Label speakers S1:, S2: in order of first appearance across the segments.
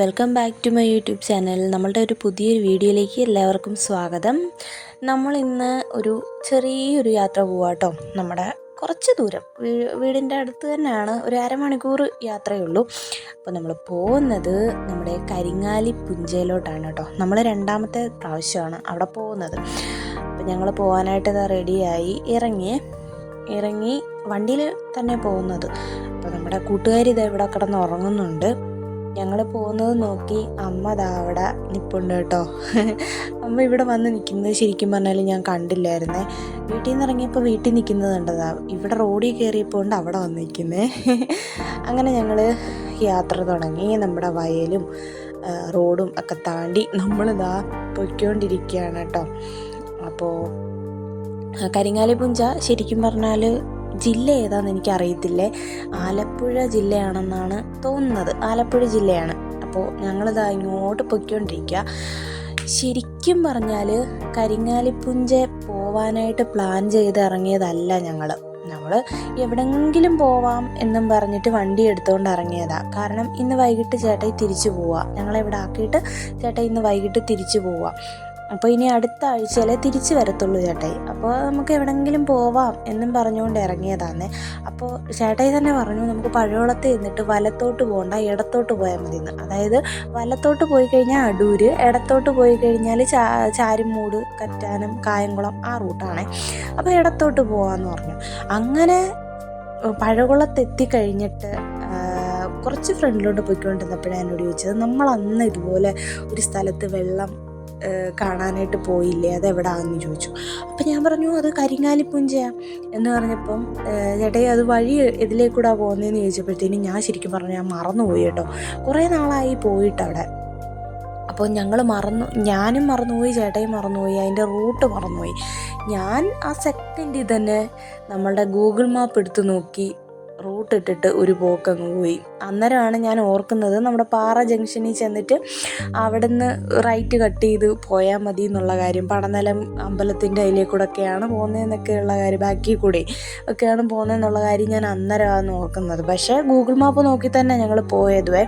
S1: Welcome back to my YouTube channel നമ്മളുടെ ഒരു പുതിയൊരു വീഡിയോയിലേക്ക് എല്ലാവർക്കും സ്വാഗതം. നമ്മൾ ഇന്ന് ഒരു ചെറിയൊരു യാത്ര പോവാട്ടോ. നമ്മുടെ കുറച്ച് ദൂരം. വീടിന്റെ അടുത്ത് തന്നെയാണ് ഒരു അരമണിക്കൂർ യാത്രയുള്ളൂ. അപ്പോൾ നമ്മൾ പോകുന്നത് നമ്മുടെ കരിങ്ങാലി പുഞ്ചയിലോട്ടാണ് കേട്ടോ. നമ്മൾ രണ്ടാമത്തെ പ്രാവശ്യമാണ് അവിടെ പോകുന്നത്. അപ്പോൾ ഞങ്ങൾ പോകാനായിട്ട് ഇതാ റെഡിയായി. ഇറങ്ങി ഇറങ്ങി വണ്ടിയിൽ തന്നെ പോകുന്നത്. അപ്പോൾ നമ്മുടെ കൂട്ടുകാരി ഇതാ ഇവിടെ കിടന്ന് ഉറങ്ങുന്നുണ്ട്. ഞങ്ങൾ പോകുന്നത് നോക്കി അമ്മ ദാ അവിടെ നിൽപ്പുണ്ട് കേട്ടോ. അമ്മ ഇവിടെ വന്ന് നിൽക്കുന്നത് ശരിക്കും പറഞ്ഞാൽ ഞാൻ കണ്ടില്ലായിരുന്നേ. വീട്ടിൽ നിന്ന് ഇറങ്ങിയപ്പോൾ വീട്ടിൽ നിൽക്കുന്നത് കണ്ടതാ. ഇവിടെ റോഡിൽ കയറിയപ്പോൾ ഉണ്ട് അവിടെ വന്ന് അങ്ങനെ ഞങ്ങൾ യാത്ര തുടങ്ങി. നമ്മുടെ വയലും റോഡും ഒക്കെ താണ്ടി നമ്മളിതാ പൊയ്ക്കൊണ്ടിരിക്കുകയാണ് കേട്ടോ. അപ്പോൾ കരിങ്ങാലി പുഞ്ച ശരിക്കും പറഞ്ഞാൽ ജില്ല ഏതാണെന്ന് എനിക്കറിയത്തില്ലേ? ആലപ്പുഴ ജില്ലയാണെന്നാണ് തോന്നുന്നത്. ആലപ്പുഴ ജില്ലയാണ്. അപ്പോൾ ഞങ്ങളിതാ ഇങ്ങോട്ട് പൊയ്ക്കൊണ്ടിരിക്കുക ശരിക്കും പറഞ്ഞാൽ കരിങ്ങാലിപ്പുഞ്ച പോവാനായിട്ട് പ്ലാൻ ചെയ്ത് ഇറങ്ങിയതല്ല ഞങ്ങൾ നമ്മൾ എവിടെങ്കിലും പോവാം എന്നും പറഞ്ഞിട്ട് വണ്ടി എടുത്തുകൊണ്ട് ഇറങ്ങിയതാ. കാരണം ഇന്ന് വൈകിട്ട് ചേട്ടായി തിരിച്ചു പോവാം. ഞങ്ങളെ ഇവിടെ ആക്കിയിട്ട് ചേട്ടായി ഇന്ന് വൈകിട്ട് തിരിച്ചു പോവാ. അപ്പോൾ ഇനി അടുത്ത ആഴ്ചയിലെ തിരിച്ചു വരത്തുള്ളൂ ചേട്ടായി. അപ്പോൾ നമുക്ക് എവിടെങ്കിലും പോവാം എന്നും പറഞ്ഞുകൊണ്ട് ഇറങ്ങിയതാന്നേ. അപ്പോൾ ചേട്ടായി തന്നെ പറഞ്ഞു നമുക്ക് പഴയോളത്ത് നിന്നിട്ട് വലത്തോട്ട് പോകണ്ട ഇടത്തോട്ട് പോയാൽ മതി എന്ന് അതായത് വലത്തോട്ട് പോയി കഴിഞ്ഞാൽ അടൂര് ഇടത്തോട്ട് പോയി കഴിഞ്ഞാൽ ചാ ചാരിമൂട് കറ്റാനം കായംകുളം ആ റൂട്ടാണ്. അപ്പോൾ ഇടത്തോട്ട് പോകാമെന്ന് പറഞ്ഞു. അങ്ങനെ പഴകുളത്ത് എത്തിക്കഴിഞ്ഞിട്ട് ആ, കുറച്ച് ഫ്രണ്ടിലോട്ട് പോയിക്കൊണ്ടിരുന്നപ്പോഴാണ് എന്നോട് ചോദിച്ചത് നമ്മൾ അന്ന് ഇതുപോലെ ഒരു സ്ഥലത്ത് വെള്ളം കാണാനായിട്ട് പോയില്ലേ? അത് എവിടാന്ന് ചോദിച്ചു. അപ്പം ഞാൻ പറഞ്ഞു അത് കരിങ്ങാലിപ്പുഞ്ചയാ. എന്ന് പറഞ്ഞപ്പം ചേട്ടയെ അത് വഴി ഇതിലേക്കൂടാ പോകുന്നതെന്ന് ചോദിച്ചപ്പോഴത്തേനും ഞാൻ ശരിക്കും പറഞ്ഞു ഞാൻ മറന്നുപോയി കേട്ടോ. കുറേ നാളായി പോയിട്ട് അവിടെ അപ്പോൾ ഞങ്ങൾ മറന്നു ഞാനും മറന്നുപോയി ചേട്ടയും മറന്നുപോയി അതിന്റെ റൂട്ട് മറന്നുപോയി. ഞാൻ ആ സെക്കൻഡിൽ തന്നെ നമ്മളുടെ ഗൂഗിൾ മാപ്പ് എടുത്ത് നോക്കി റൂട്ട് ഇട്ടിട്ട് ഒരു പോക്കങ്ങ് പോയി. അന്നേരമാണ് ഞാൻ ഓർക്കുന്നത് നമ്മുടെ പാറ ജംഗ്ഷനിൽ ചെന്നിട്ട് അവിടുന്ന് റൈറ്റ് കട്ട് ചെയ്ത് പോയാൽ മതി എന്നുള്ള കാര്യം. പടനിലം അമ്പലത്തിന്റെ അതിലേക്കൂടെയൊക്കെയാണ് പോകുന്നതെന്നൊക്കെയുള്ള കാര്യം. ബാക്കി കൂടെ ഒക്കെയാണ് പോകുന്നതെന്നുള്ള കാര്യം ഞാൻ അന്നേരമാണ് ഓർക്കുന്നത്. പക്ഷേ ഗൂഗിൾ മാപ്പ് നോക്കി തന്നെ ഞങ്ങൾ പോയതുവേ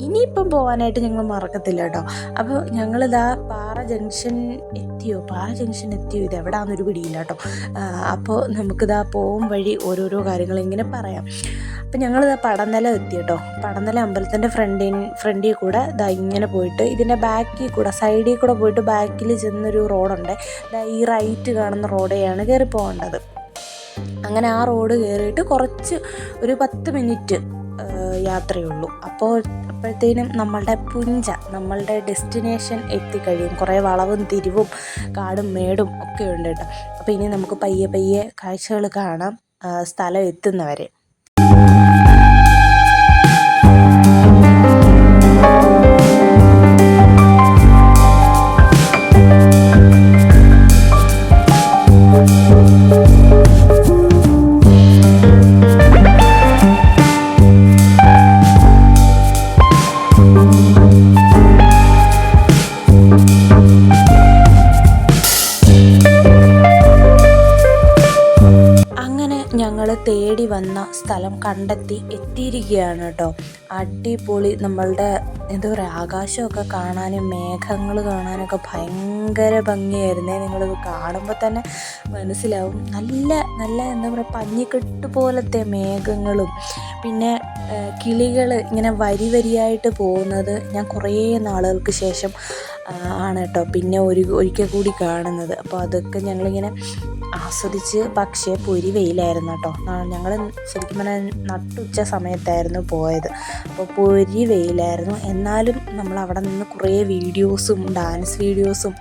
S1: ഇനിയിപ്പം പോകാനായിട്ട് ഞങ്ങൾ മറക്കത്തില്ല കേട്ടോ. അപ്പോൾ ഞങ്ങളിതാ പാറ ജംഗ്ഷൻ എത്തിയോ? പാറ ജംഗ്ഷൻ എത്തിയോ? ഇത് എവിടാന്നൊരു പിടിയില്ല കേട്ടോ. അപ്പോൾ നമുക്കിതാ പോകും വഴി ഓരോരോ കാര്യങ്ങൾ ഇങ്ങനെ പറയാം. അപ്പം ഞങ്ങളിതാ പടനില എത്തി കേട്ടോ. പടനില അമ്പലത്തിന്റെ ഫ്രണ്ടിൻ ഫ്രണ്ടിൽ കൂടെ ഇതാ ഇങ്ങനെ പോയിട്ട് ഇതിന്റെ ബാക്കിൽ കൂടെ സൈഡിൽ കൂടെ പോയിട്ട് ബാക്കിൽ ചെന്നൊരു റോഡുണ്ട്. ഇതാ ഈ റൈറ്റ് കാണുന്ന റോഡെയാണ് കയറി പോകേണ്ടത് അങ്ങനെ ആ റോഡ് കയറിയിട്ട് കുറച്ച് ഒരു പത്ത് മിനിറ്റ് യാത്രയുള്ളൂ. അപ്പോൾ അപ്പോഴത്തേനും നമ്മളുടെ പുഞ്ച നമ്മളുടെ ഡെസ്റ്റിനേഷൻ എത്തിക്കഴിയും. കുറേ വളവും തിരിവും കാടും മേടും ഒക്കെ ഉണ്ട് കേട്ടോ. അപ്പോൾ ഇനി നമുക്ക് പയ്യെ പയ്യെ കാഴ്ചകൾ കാണാം. സ്ഥലം എത്തുന്നവരെ. സ്ഥലം കണ്ടെത്തി എത്തിയിരിക്കുകയാണ് കേട്ടോ. അടിപൊളി നമ്മളുടെ എന്താ പറയുക ആകാശമൊക്കെ കാണാനും മേഘങ്ങൾ കാണാനൊക്കെ ഭയങ്കര ഭംഗിയായിരുന്നേ. നിങ്ങളിത് കാണുമ്പോൾ തന്നെ മനസ്സിലാവും. നല്ല നല്ല എന്താ പറയുക പഞ്ഞിക്കെട്ട് പോലത്തെ മേഘങ്ങളും. പിന്നെ കിളികൾ ഇങ്ങനെ വരി വരിയായിട്ട് പോകുന്നത് ഞാൻ കുറേ നാളുകൾക്ക് ശേഷം ആണ് കേട്ടോ. പിന്നെ ഒരു ഒരിക്കൽ കൂടി കാണുന്നത്. അപ്പോൾ അതൊക്കെ ഞങ്ങളിങ്ങനെ ആസ്വദിച്ച് പക്ഷേ പൊരി വെയിലായിരുന്നു കേട്ടോ. ഞങ്ങൾ ശരിക്കും പറഞ്ഞാൽ നട്ടുച്ച സമയത്തായിരുന്നു പോയത്. അപ്പോൾ പൊരി വെയിലായിരുന്നു. എന്നാലും നമ്മൾ അവിടെ നിന്ന് കുറേ വീഡിയോസും ഡാൻസ് വീഡിയോസും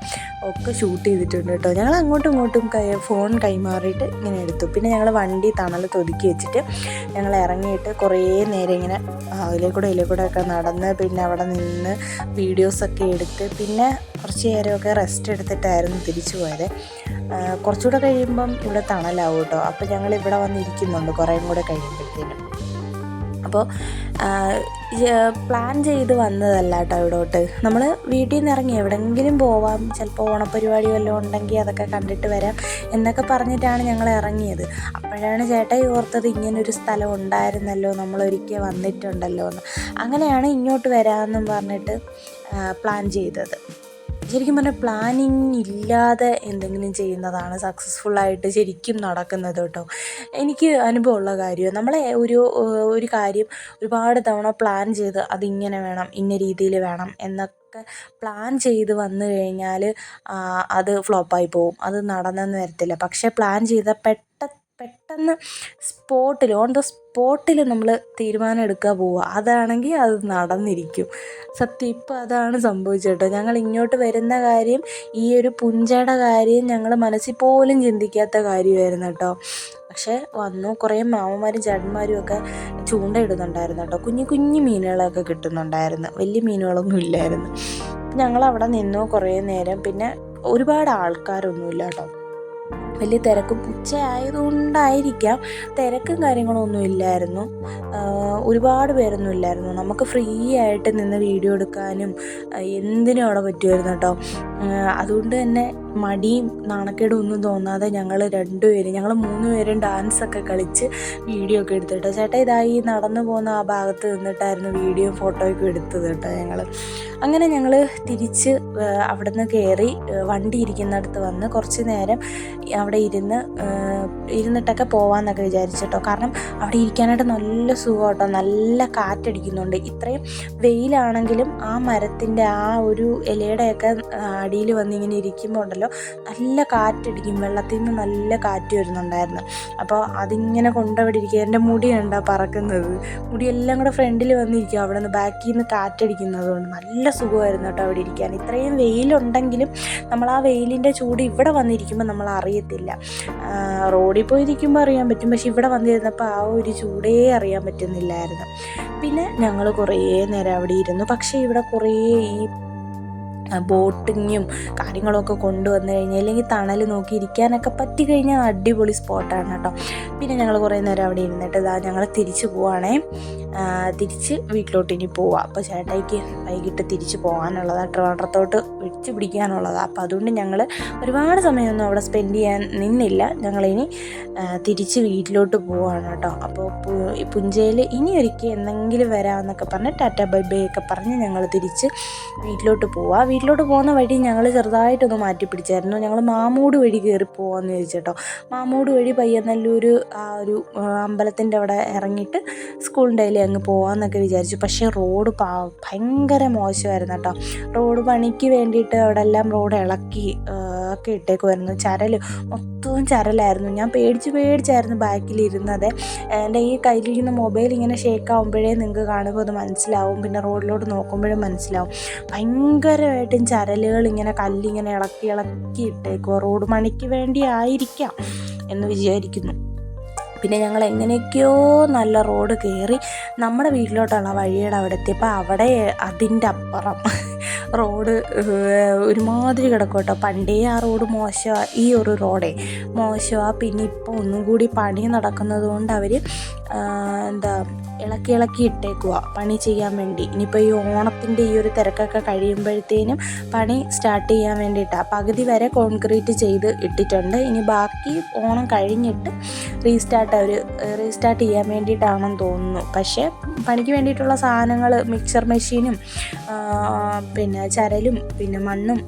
S1: ഒക്കെ ഷൂട്ട് ചെയ്തിട്ടുണ്ട് കേട്ടോ. ഞങ്ങൾ അങ്ങോട്ടും ഇങ്ങോട്ടും കൈ ഫോൺ കൈമാറിയിട്ട് ഇങ്ങനെ എടുത്തു. പിന്നെ ഞങ്ങൾ വണ്ടി തണൽ ഒതുക്കി വെച്ചിട്ട് ഞങ്ങൾ ഇറങ്ങിയിട്ട് കുറേ നേരം ഇങ്ങനെ അതിലെ കൂടെ ഇതിലെ കൂടെ ഒക്കെ നടന്ന് പിന്നെ അവിടെ നിന്ന് വീഡിയോസൊക്കെ എടുത്ത് പിന്നെ കുറച്ച് നേരമൊക്കെ റെസ്റ്റ് എടുത്തിട്ടായിരുന്നു തിരിച്ചു പോയത്. കുറച്ചുകൂടെ കഴിയുമ്പം ഇവിടെ തണലാവും കേട്ടോ അപ്പോൾ ഞങ്ങൾ ഇവിടെ വന്നിരിക്കുന്നുണ്ട് കുറേയും കൂടെ കഴിയുമ്പോഴത്തേനും. അപ്പോൾ പ്ലാൻ ചെയ്ത് വന്നതല്ല കേട്ടോ ഇവിടോട്ട്. നമ്മൾ വീട്ടിൽ നിന്ന് ഇറങ്ങി എവിടെയെങ്കിലും പോവാം. ചിലപ്പോൾ ഓണപ്പരിപാടി വല്ലതും ഉണ്ടെങ്കിൽ അതൊക്കെ കണ്ടിട്ട് വരാം എന്നൊക്കെ പറഞ്ഞിട്ടാണ് ഞങ്ങൾ ഇറങ്ങിയത്. അപ്പോഴാണ് ചേട്ടായി ഓർത്തത് ഇങ്ങനൊരു സ്ഥലം ഉണ്ടായിരുന്നല്ലോ നമ്മൾ ഒരിക്കൽ വന്നിട്ടുണ്ടല്ലോ എന്ന് അങ്ങനെയാണ് ഇങ്ങോട്ട് വരാമെന്നും പറഞ്ഞിട്ട് പ്ലാൻ ചെയ്തത്. ശരിക്കും പറഞ്ഞാൽ പ്ലാനിങ് ഇല്ലാതെ എന്തെങ്കിലും ചെയ്യുന്നതാണ് സക്സസ്ഫുള്ളായിട്ട് ശരിക്കും നടക്കുന്നത് കേട്ടോ എനിക്ക് അനുഭവമുള്ള കാര്യമാണ് നമ്മളെ ഒരു ഒരു കാര്യം ഒരുപാട് തവണ പ്ലാൻ ചെയ്ത് അതിങ്ങനെ വേണം ഇന്ന രീതിയിൽ വേണം എന്നൊക്കെ പ്ലാൻ ചെയ്ത് വന്നു കഴിഞ്ഞാൽ അത് ഫ്ലോപ്പായി പോവും. അത് നടന്നെന്ന് വരത്തില്ല. പക്ഷേ പ്ലാൻ ചെയ്ത പെട്ട പെട്ടെന്ന് സ്പോട്ടിൽ ഓൺ ദ സ്പോട്ടിൽ നമ്മൾ തീരുമാനം എടുക്കാൻ പോവുക. അതാണെങ്കിൽ അത് നടന്നിരിക്കും. സത്യം ഇപ്പം അതാണ് സംഭവിച്ചത് കേട്ടോ ഞങ്ങൾ ഇങ്ങോട്ട് വരുന്ന കാര്യം ഈ ഒരു പുഞ്ചയുടെ കാര്യം ഞങ്ങൾ മനസ്സിൽ പോലും ചിന്തിക്കാത്ത കാര്യമായിരുന്നു കേട്ടോ. പക്ഷേ വന്നു. കുറേ മാമന്മാരും ചേട്ടന്മാരും ഒക്കെ ചൂണ്ടയിടുന്നുണ്ടായിരുന്നു കേട്ടോ. കുഞ്ഞു കുഞ്ഞു മീനുകളൊക്കെ കിട്ടുന്നുണ്ടായിരുന്നു. വലിയ മീനുകളൊന്നും ഇല്ലായിരുന്നു. ഞങ്ങൾ അവിടെ നിന്നു കുറേ നേരം. പിന്നെ ഒരുപാട് ആൾക്കാരൊന്നുമില്ല കേട്ടോ. വലിയ തിരക്കും ഉച്ച ആയതുകൊണ്ടായിരിക്കാം തിരക്കും കാര്യങ്ങളൊന്നും ഇല്ലായിരുന്നു. ഒരുപാട് പേരൊന്നും ഇല്ലായിരുന്നു. നമുക്ക് ഫ്രീ ആയിട്ട് നിന്ന് വീഡിയോ എടുക്കാനും എന്തിനും അവിടെ പറ്റുമായിരുന്നു കേട്ടോ. അതുകൊണ്ട് തന്നെ മടിയും നാണക്കേടും ഒന്നും തോന്നാതെ ഞങ്ങൾ രണ്ടുപേരും ഞങ്ങൾ മൂന്ന് പേരും ഡാൻസൊക്കെ കളിച്ച് വീഡിയോ ഒക്കെ എടുത്തു കേട്ടോ. ചേട്ടാ ഇതായി നടന്നു പോകുന്ന ആ ഭാഗത്ത് നിന്നിട്ടായിരുന്നു വീഡിയോ ഫോട്ടോയൊക്കെ എടുത്തത് കേട്ടോ ഞങ്ങൾ അങ്ങനെ ഞങ്ങൾ തിരിച്ച് അവിടെ നിന്ന് കയറി വണ്ടി ഇരിക്കുന്നിടത്ത് വന്ന് കുറച്ച് നേരം അവിടെ ഇരുന്ന് ഇരുന്നിട്ടൊക്കെ പോവാന്നൊക്കെ വിചാരിച്ചിട്ടോ. കാരണം അവിടെ ഇരിക്കാനായിട്ട് നല്ല സുഖം കേട്ടോ നല്ല കാറ്റടിക്കുന്നുണ്ട്. ഇത്രയും വെയിലാണെങ്കിലും ആ മരത്തിന്റെ ആ ഒരു ഇലയുടെയൊക്കെ അടിയിൽ വന്ന് ഇങ്ങനെ ഇരിക്കുമ്പോൾ ഉണ്ടല്ലോ നല്ല കാറ്റടിക്കും. വെള്ളത്തിൽ നിന്ന് നല്ല കാറ്റ് വരുന്നുണ്ടായിരുന്നു. അപ്പോൾ അതിങ്ങനെ കൊണ്ടവിടെ ഇരിക്കുക എന്റെ മുടി കണ്ടാ പറക്കുന്നത്? മുടിയെല്ലാം കൂടെ ഫ്രണ്ടിൽ വന്നിരിക്കും അവിടെ നിന്ന് ബാക്കിൽ നിന്ന് കാറ്റടിക്കുന്നത് കൊണ്ട് നല്ല സുഖമായിരുന്നു കേട്ടോ അവിടെ ഇരിക്കാൻ. ഇത്രയും വെയിലുണ്ടെങ്കിലും നമ്മൾ ആ വെയിലിന്റെ ചൂട് ഇവിടെ വന്നിരിക്കുമ്പോൾ നമ്മൾ അറിയത്തില്ല. ആ, റോഡിൽ പോയി ഇരിക്കുമ്പോൾ അറിയാൻ പറ്റും. പക്ഷെ ഇവിടെ വന്നിരുന്നപ്പോൾ ആ ഒരു ചൂടേ അറിയാൻ പറ്റുന്നില്ലായിരുന്നു. പിന്നെ ഞങ്ങൾ കുറേ നേരം അവിടെ ഇരുന്നു. പക്ഷേ ഇവിടെ കുറേ ഈ ബോട്ടിങ്ങും കാര്യങ്ങളൊക്കെ കൊണ്ടുവന്നു കഴിഞ്ഞാൽ അല്ലെങ്കിൽ തണൽ നോക്കി ഇരിക്കാനൊക്കെ പറ്റി കഴിഞ്ഞാൽ അടിപൊളി സ്പോട്ടാണ് കേട്ടോ. പിന്നെ ഞങ്ങൾ കുറേ നേരം അവിടെ ഇരുന്നിട്ട് ഇതാ ഞങ്ങൾ തിരിച്ചു പോവാണേ. തിരിച്ച് വീട്ടിലോട്ട് ഇനി പോവാം. അപ്പോൾ ചേട്ടായിക്ക് വൈകിട്ട് തിരിച്ച് പോകാനുള്ളതാണ് ട്രിവാൻഡ്രത്തോട്ട് വെച്ച് പിടിക്കാനുള്ളതാണ് അപ്പോൾ അതുകൊണ്ട് ഞങ്ങൾ ഒരുപാട് സമയമൊന്നും അവിടെ സ്പെൻഡ് ചെയ്യാൻ നിന്നില്ല. ഞങ്ങളിനി തിരിച്ച് വീട്ടിലോട്ട് പോവാണ് കേട്ടോ. അപ്പോൾ പുഞ്ചയിൽ ഇനി ഒരിക്കൽ എന്തെങ്കിലും വരാമെന്നൊക്കെ പറഞ്ഞ് ടാറ്റ ബൈ ബൈ ഒക്കെ പറഞ്ഞ് ഞങ്ങൾ തിരിച്ച് വീട്ടിലോട്ട് പോവാം. വീട്ടിലോട്ട് പോകുന്ന വഴി ഞങ്ങൾ ചെറുതായിട്ടൊന്ന് മാറ്റി പിടിച്ചായിരുന്നു. ഞങ്ങൾ മാമൂട് വഴി കയറി പോകാമെന്ന് ചോദിച്ചേട്ടോ മാമൂട് വഴി പയ്യന്നല്ലൂർ ആ ഒരു അമ്പലത്തിന്റെ അവിടെ ഇറങ്ങിയിട്ട് സ്കൂളിന്റെ അതിലെ അങ്ങ് പോകാമെന്നൊക്കെ വിചാരിച്ചു. പക്ഷേ റോഡ് പാ ഭയങ്കര മോശമായിരുന്നു കേട്ടോ റോഡ് പണിക്ക് വേണ്ടിയിട്ട് അവിടെ എല്ലാം റോഡ് ഇളക്കി ഒക്കെ ഇട്ടേക്കുമായിരുന്നു ചരൽ മൊത്തവും ചരലായിരുന്നു. ഞാൻ പേടിച്ച് പേടിച്ചായിരുന്നു ബാക്കിൽ ഇരുന്നത് എന്റെ ഈ കയ്യിലിരിക്കുന്ന മൊബൈൽ ഇങ്ങനെ ഷേക്ക് ആകുമ്പോഴേ നിങ്ങൾക്ക് കാണുമ്പോൾ അത് മനസ്സിലാവും. പിന്നെ റോഡിലോട്ട് നോക്കുമ്പോഴും മനസ്സിലാവും. ഭയങ്കരമായിട്ടും ചരലുകൾ ഇങ്ങനെ കല്ലിങ്ങനെ ഇളക്കി ഇളക്കി ഇട്ടേക്കുക റോഡ് പണിക്ക് വേണ്ടി ആയിരിക്കാം എന്ന് വിചാരിക്കുന്നു. പിന്നെ ഞങ്ങൾ എങ്ങനെയൊക്കെയോ നല്ല റോഡ് കയറി നമ്മുടെ വീട്ടിലോട്ടുള്ള വഴിയുടെ അവിടെ എത്തിയപ്പോൾ അവിടെ അതിന്റെ അപ്പുറം റോഡ് ഒരുമാതിരി കിടക്കും കേട്ടോ. പണ്ടേ ആ റോഡ് മോശമാണ് ഈ ഒരു റോഡേ മോശമാണ് പിന്നെ ഇപ്പോൾ ഒന്നും കൂടി പണി നടക്കുന്നത് കൊണ്ട് അവർ എന്താ ഇളക്കി ഇളക്കി ഇട്ടേക്കുക പണി ചെയ്യാൻ വേണ്ടി. ഇനിയിപ്പോൾ ഈ ഓണത്തിന്റെ ഈ ഒരു തിരക്കൊക്കെ കഴിയുമ്പോഴത്തേനും പണി സ്റ്റാർട്ട് ചെയ്യാൻ വേണ്ടിയിട്ടാണ് പകുതി വരെ കോൺക്രീറ്റ് ചെയ്ത് ഇട്ടിട്ടുണ്ട്. ഇനി ബാക്കി ഓണം കഴിഞ്ഞിട്ട് റീസ്റ്റാർട്ട് അവർ റീസ്റ്റാർട്ട് ചെയ്യാൻ വേണ്ടിയിട്ടാണെന്ന് തോന്നുന്നു. പക്ഷേ പണിക്ക് വേണ്ടിയിട്ടുള്ള സാധനങ്ങൾ മിക്സർ മെഷീനും പിന്നെ ചരലും പിന്നെ മണ്ണും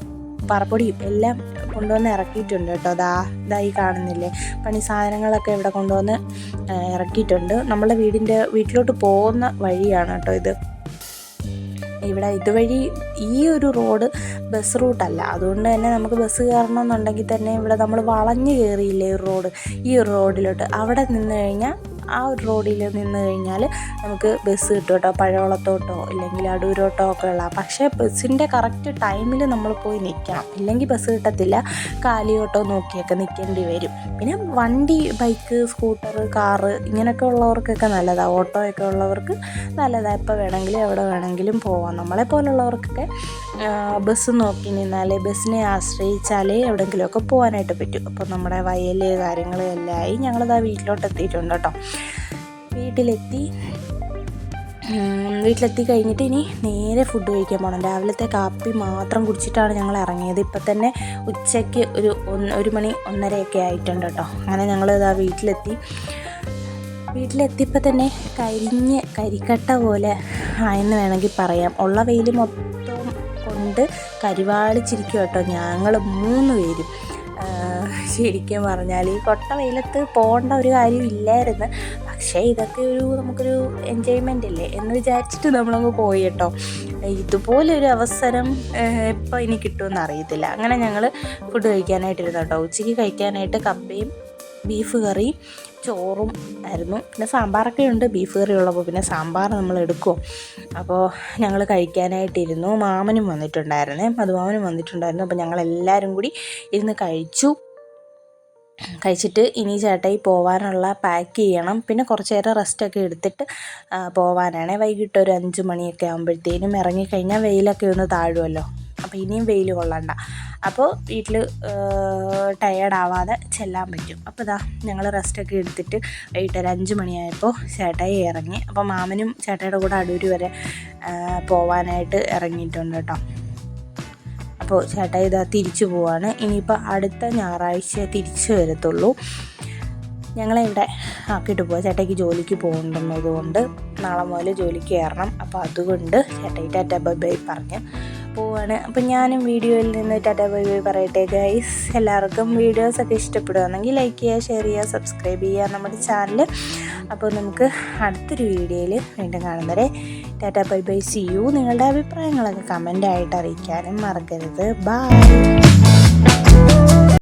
S1: പറപ്പൊടിയും എല്ലാം കൊണ്ടുവന്ന് ഇറക്കിയിട്ടുണ്ട് കേട്ടോ. ദാ ഇതായി കാണുന്നില്ലേ? പണി സാധനങ്ങളൊക്കെ ഇവിടെ കൊണ്ടുവന്ന് ഇറക്കിയിട്ടുണ്ട്. നമ്മുടെ വീടിന്റെ വീട്ടിലോട്ട് പോകുന്ന വഴിയാണ് കേട്ടോ ഇത്. ഇവിടെ ഇതുവഴി ഈ ഒരു റോഡ് ബസ് റൂട്ടല്ല. അതുകൊണ്ട് തന്നെ നമുക്ക് ബസ് കയറണമെന്നുണ്ടെങ്കിൽ തന്നെ ഇവിടെ നമ്മൾ വളഞ്ഞു കയറിയില്ലേ ഒരു റോഡ്? ഈ ഒരു റോഡിലോട്ട്. അവിടെ നിന്ന് കഴിഞ്ഞാൽ ആ ഒരു റോഡിൽ നിന്ന് കഴിഞ്ഞാൽ നമുക്ക് ബസ് കിട്ടും കേട്ടോ പഴവളത്തോട്ടോ ഇല്ലെങ്കിൽ അടൂരോട്ടോ ഒക്കെ ഉള്ള. പക്ഷേ ബസ്സിന്റെ കറക്റ്റ് ടൈമിൽ നമ്മൾ പോയി നിൽക്കണം ഇല്ലെങ്കിൽ ബസ് കിട്ടത്തില്ല. കാലിയോട്ടോ നോക്കിയൊക്കെ നിൽക്കേണ്ടി വരും. പിന്നെ വണ്ടി ബൈക്ക് സ്കൂട്ടർ കാറ് ഇങ്ങനെയൊക്കെ ഉള്ളവർക്കൊക്കെ നല്ലതാണ് ഓട്ടോയൊക്കെ ഉള്ളവർക്ക് നല്ലതാണ് എപ്പോൾ വേണമെങ്കിലും എവിടെ വേണമെങ്കിലും പോവാം. നമ്മളെ പോലുള്ളവർക്കൊക്കെ ബസ് നോക്കി നിന്നാലേ ബസ്സിനെ ആശ്രയിച്ചാലേ എവിടെയെങ്കിലുമൊക്കെ പോകാനായിട്ട് പറ്റും. അപ്പോൾ നമ്മുടെ വയൽ കാര്യങ്ങൾ എല്ലാം ആയി ഞങ്ങളിതാ വീട്ടിലോട്ട് എത്തിയിട്ടുണ്ട് കേട്ടോ. വീട്ടിലെത്തി. വീട്ടിലെത്തി കഴിഞ്ഞിട്ട് ഇനി നേരെ ഫുഡ് കഴിക്കാൻ പോകണം രാവിലത്തെ കാപ്പി മാത്രം കുടിച്ചിട്ടാണ് ഞങ്ങൾ ഇറങ്ങിയത്. ഇപ്പം തന്നെ ഉച്ചയ്ക്ക് ഒരു ഒരു മണി ഒന്നരയൊക്കെ ആയിട്ടുണ്ട് കേട്ടോ. അങ്ങനെ ഞങ്ങൾ ഇതാ വീട്ടിലെത്തി. വീട്ടിലെത്തിയപ്പോൾ തന്നെ കരിഞ്ഞ് കരിക്കട്ട പോലെ ആയെന്ന് വേണമെങ്കിൽ പറയാം. ഉള്ള വെയിൽ മൊത്തം കൊണ്ട് കരിവാളിച്ചിരിക്കും കേട്ടോ ഞങ്ങൾ മൂന്ന് പേരും. ശരിക്കും പറഞ്ഞാൽ ഈ കൊട്ട വെയിലത്ത് പോകേണ്ട ഒരു കാര്യം ഇല്ലായിരുന്നു പക്ഷേ ഇതൊക്കെ ഒരു നമുക്കൊരു എൻജോയ്മെന്റ് അല്ലേ എന്ന് വിചാരിച്ചിട്ട് നമ്മളങ്ങ് പോയി കേട്ടോ. ഇതുപോലെ ഒരു അവസരം എപ്പോൾ ഇനി കിട്ടുമെന്ന് അറിയത്തില്ല. അങ്ങനെ ഞങ്ങൾ ഫുഡ് കഴിക്കാനായിട്ടിരുന്നു കേട്ടോ. ഉച്ചയ്ക്ക് കഴിക്കാനായിട്ട് കപ്പയും ബീഫ് കറി ചോറും ആയിരുന്നു. പിന്നെ സാമ്പാറൊക്കെ ഉണ്ട് ബീഫ് കറി ഉള്ളപ്പോൾ പിന്നെ സാമ്പാർ നമ്മൾ എടുക്കും. അപ്പോൾ ഞങ്ങൾ കഴിക്കാനായിട്ടിരുന്നു. മാമനും വന്നിട്ടുണ്ടായിരുന്നേ. മധുമാമനും വന്നിട്ടുണ്ടായിരുന്നു. അപ്പോൾ ഞങ്ങളെല്ലാവരും കൂടി ഇരുന്ന് കഴിച്ചു. കഴിച്ചിട്ട് ഇനി ചേട്ടായി പോവാനുള്ള പാക്ക് ചെയ്യണം. പിന്നെ കുറച്ച് നേരം റെസ്റ്റൊക്കെ എടുത്തിട്ട് പോവാനാണേ. വൈകിട്ട് ഒരു അഞ്ച് മണിയൊക്കെ ആകുമ്പോഴത്തേനും ഇറങ്ങിക്കഴിഞ്ഞാൽ വെയിലൊക്കെ ഒന്ന് താഴുമല്ലോ അപ്പോൾ ഇനിയും വെയിൽ കൊള്ളണ്ട. അപ്പോൾ വീട്ടിൽ ടയേർഡാവാതെ ചെല്ലാൻ പറ്റും. അപ്പോൾ ഇതാ ഞങ്ങൾ റെസ്റ്റൊക്കെ എടുത്തിട്ട് വൈകിട്ട് ഒരു അഞ്ച് മണിയായപ്പോൾ ചേട്ടായി ഇറങ്ങി. അപ്പോൾ മാമനും ചേട്ടായിയുടെ കൂടെ അടൂർ വരെ പോവാനായിട്ട് ഇറങ്ങിയിട്ടുണ്ട് കേട്ടോ അപ്പോൾ ചേട്ട ഇതാ തിരിച്ചു പോവാണ്. ഇനിയിപ്പോൾ അടുത്ത ഞായറാഴ്ച തിരിച്ചു വരത്തുള്ളൂ. ഞങ്ങളെ ഇവിടെ ആക്കിയിട്ട് പോവാം. ചേട്ടയ്ക്ക് ജോലിക്ക് പോകുന്നുണ്ടെന്നത് നാളെ മുതൽ ജോലിക്ക് കയറണം. അപ്പോൾ അതുകൊണ്ട് ചേട്ടായി ടാറ്റ ബൈ ബൈ പറഞ്ഞ് പോവാണ്. അപ്പം ഞാനും വീഡിയോയിൽ നിന്ന് ടാറ്റ ബൈ ബൈ പറയട്ടെ ഗൈസ് എല്ലാവർക്കും വീഡിയോസൊക്കെ ഇഷ്ടപ്പെടുകയാണെങ്കിൽ ലൈക്ക് ചെയ്യുക ഷെയർ ചെയ്യുക സബ്സ്ക്രൈബ് ചെയ്യുക നമ്മുടെ ചാനൽ അപ്പോൾ നമുക്ക് അടുത്തൊരു വീഡിയോയിൽ വീണ്ടും കാണുന്നവരെ tata bye bye. See you നിങ്ങളുടെ അഭിപ്രായങ്ങളൊക്കെ കമന്റായിട്ട് അറിയിക്കാനും മറക്കരുത്. ബൈ